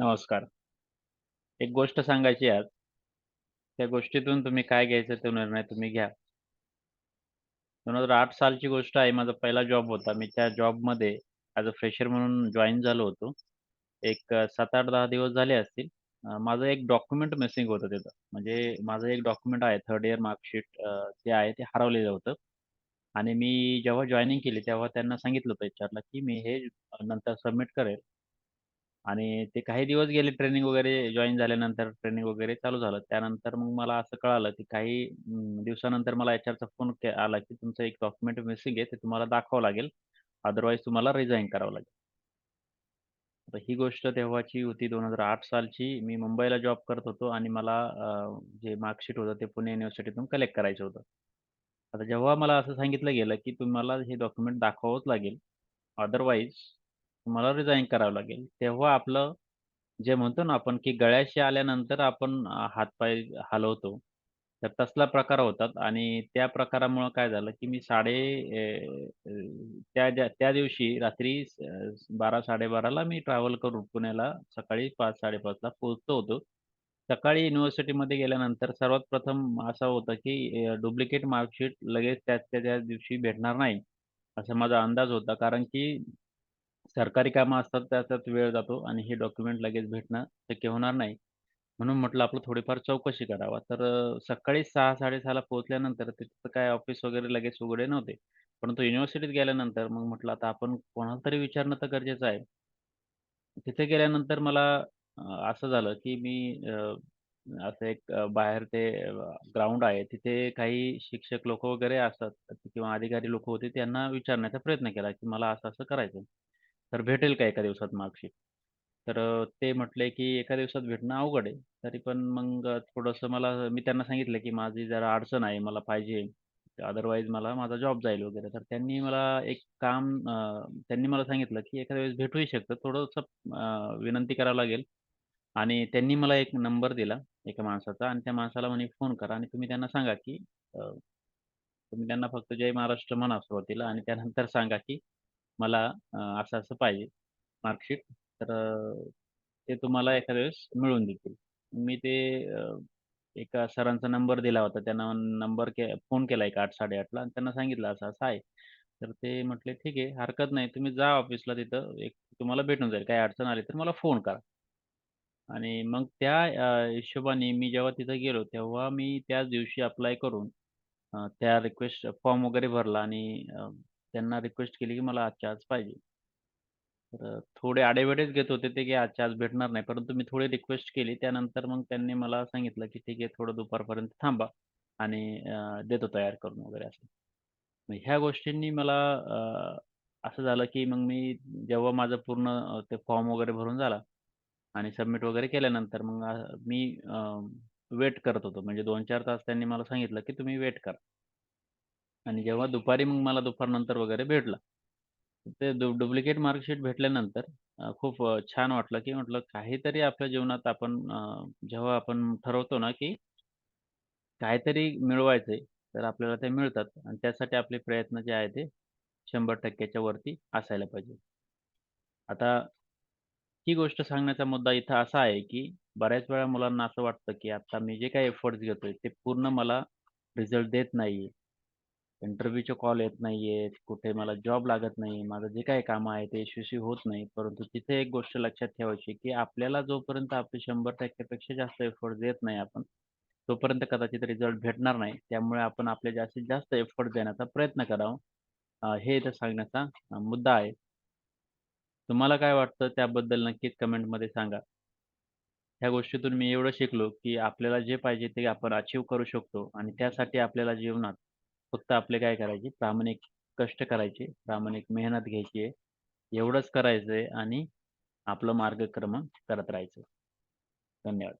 नमस्कार. एक गोष्ट सांगायची आज. त्या गोष्टीतून तुम्ही काय घ्यायचं तो निर्णय तुम्ही घ्या. 2008 सालची गोष्ट आहे. माझा पहिला जॉब होता. मी त्या जॉबमध्ये ॲज अ फ्रेशर म्हणून जॉईन झालो होतो. एक सात आठ दहा दिवस झाले असतील. माझं एक डॉक्युमेंट मिसिंग होतं तिथं. म्हणजे माझं एक डॉक्युमेंट आहे थर्ड इयर मार्कशीट जे आहे ते हरवलेलं होतं. आणि मी जेव्हा जॉइनिंग केली तेव्हा त्यांना सांगितलं होतं एचआरला, की मी हे नंतर सबमिट करेल. आणि ते काही दिवस गेले ट्रेनिंग वगैरे जॉइन झाल्यानंतर ट्रेनिंग वगैरे चालू झालं. त्यानंतर मग मला असं कळालं, की काही अं, दिवसानंतर मला एचआरचा फोन के आला, की तुमचं एक डॉक्युमेंट मिसिंग आहे. ते तुम्हाला दाखवावं लागेल. अदरवाईज तुम्हाला रिझाइन करावं लागेल. तर ही गोष्ट तेव्हाची होती 2008 सालची. मी मुंबईला जॉब करत होतो आणि मला अ, जे मार्कशीट होतं ते पुणे युनिव्हर्सिटीतून कलेक्ट करायचं होतं. आता जेव्हा मला असं सांगितलं गेलं, की तुम्हाला हे डॉक्युमेंट दाखवावंच लागेल. अदरवाईज तुम्हाला रिझाईन करावं लागेल. तेव्हा आपलं जे म्हणतो ना आपण, की गळ्याशी आल्यानंतर आपण अ, हलवतो. तर तसला प्रकार होतात आणि त्या प्रकारामुळं काय झालं, की मी साडे अ, त्या ज्या त्या दिवशी रात्री अ, 12:00-12:30ला मी ट्रॅव्हल करून पुण्याला सकाळी 5:00-5:30 ला पोहोचलो होतो. सकाळी युनिव्हर्सिटीमध्ये गेल्यानंतर सर्वात प्रथम असं होतं, की अ, डुप्लिकेट मार्कशीट लगेच त्याच्या त्याच दिवशी भेटणार नाही, असा माझा अंदाज होता. कारण की सरकारी कामं असतात त्याच्यात वेळ जातो आणि हे डॉक्युमेंट लगेच भेटणं शक्य होणार नाही. म्हणून म्हटलं आपलं थोडीफार चौकशी करावा. तर अ, सकाळी 6:00-6:30 ला पोहोचल्यानंतर तिथं काय ऑफिस वगैरे लगेच उघडे नव्हते. परंतु युनिव्हर्सिटीत गेल्यानंतर मग म्हटलं आता आपण कोणाला तरी विचारणं तर गरजेचं आहे. तिथे गेल्यानंतर मला अ, असं झालं, की मी अ, असं एक अ, बाहेर ते अ, ग्राउंड आहे. तिथे काही शिक्षक लोकं वगैरे असतात किंवा अधिकारी लोकं होते. त्यांना विचारण्याचा प्रयत्न केला, की मला असं-असं करायचं तर भेटेल का एका दिवसात मार्कशीट? तर अ, ते म्हटले, की एका दिवसात भेटणं अवघड आहे. तरी पण मग अ, थोडंसं मला मी त्यांना सांगितलं, की माझी जरा अडचण आहे. मला पाहिजे. अदरवाईज मला माझा जॉब जाईल वगैरे. तर त्यांनी मला एक काम अ, त्यांनी मला सांगितलं, की एखाद्या वेळेस भेटूही शकतं. थोडंसं अ, विनंती करावी लागेल आणि त्यांनी मला एक नंबर दिला एका माणसाचा आणि त्या माणसाला म्हणे फोन करा आणि तुम्ही त्यांना सांगा, की अ, तुम्ही त्यांना फक्त जय महाराष्ट्र म्हणा सुरुवातीला आणि त्यानंतर सांगा, की मला असं-असं पाहिजे मार्कशीट. तर ते तुम्हाला एखाद्या वेळेस मिळून देतील. मी ते एका सरांचा नंबर दिला होता. त्यांना नंबर के फोन केला एक आठ साडेआठला आणि त्यांना सांगितलं असं-असं आहे. तर ते म्हटले, "ठीक आहे, हरकत नाही. तुम्ही जा ऑफिसला तिथं एक तुम्हाला भेटून जाईल. काही अडचण आली तर मला फोन करा." आणि मग त्या अ, हिशोबाने मी जेव्हा तिथं गेलो, तेव्हा मी त्याच दिवशी अप्लाय करून अ, त्या रिक्वेस्ट फॉर्म वगैरे भरला आणि अ, त्यांना रिक्वेस्ट केली, की मला आजच्या आज पाहिजे. तर थोडे आडेवेडेच घेत होते ते, की आजच्या आज भेटणार नाही. परंतु मी थोडी रिक्वेस्ट केली. त्यानंतर मग त्यांनी मला सांगितलं, की "ठीक आहे, थोडं दुपारपर्यंत थांबा आणि देतो तयार करून" वगैरे असं. मग ह्या गोष्टींनी मला असं झालं, की मग मी जेव्हा माझं पूर्ण ते फॉर्म वगैरे भरून झाला आणि सबमिट वगैरे केल्यानंतर मग मी वेट करत होतो. म्हणजे 2-4 तास त्यांनी मला सांगितलं, की तुम्ही वेट करा. आणि जेव्हा दुपारी मग मला दुपारनंतर वगैरे भेटला. ते डु डुप्लिकेट मार्कशीट भेटल्यानंतर अ, खूप अ, छान वाटलं, की म्हटलं काहीतरी आपल्या जीवनात आपण अ, जेव्हा आपण ठरवतो ना, की काहीतरी मिळवायचंय, तर आपल्याला ते मिळतात आणि त्यासाठी आपले प्रयत्न जे आहे ते 100% च्या वरती असायला पाहिजे. आता ही गोष्ट सांगण्याचा मुद्दा इथं असा आहे, की बऱ्याच वेळा मुलांना असं वाटतं, की आता मी जे काही एफर्ट्स घेतोय, ते पूर्ण मला रिझल्ट देत नाहीये. इंटरव्ह्यूचे कॉल येत नाहीयेत, कुठे मला जॉब लागत नाही. माझं जे काही कामं आहे ते यशस्वी होत नाही. परंतु तिथे एक गोष्ट लक्षात ठेवायची, की आपल्याला जोपर्यंत आपले 100% पेक्षा जास्त एफर्ट देत नाही आपण, तोपर्यंत कदाचित रिझल्ट भेटणार नाही. त्यामुळे आपण आपले जास्तीत जास्त एफर्ट देण्याचा प्रयत्न करावा. अ, हे इथं सांगण्याचा अ, मुद्दा आहे. तुम्हाला काय वाटतं त्याबद्दल नक्कीच कमेंटमध्ये सांगा. ह्या गोष्टीतून मी एवढं शिकलो, की आपल्याला जे पाहिजे ते आपण अचीव्ह करू शकतो आणि त्यासाठी आपल्याला जीवनात फक्त आपले काय करायचे, प्रामाणिक कष्ट करायचे, प्रामाणिक मेहनत घ्यायची आहे. एवढंच करायचंय आणि आपलं मार्गक्रमण करत राहायचं. धन्यवाद.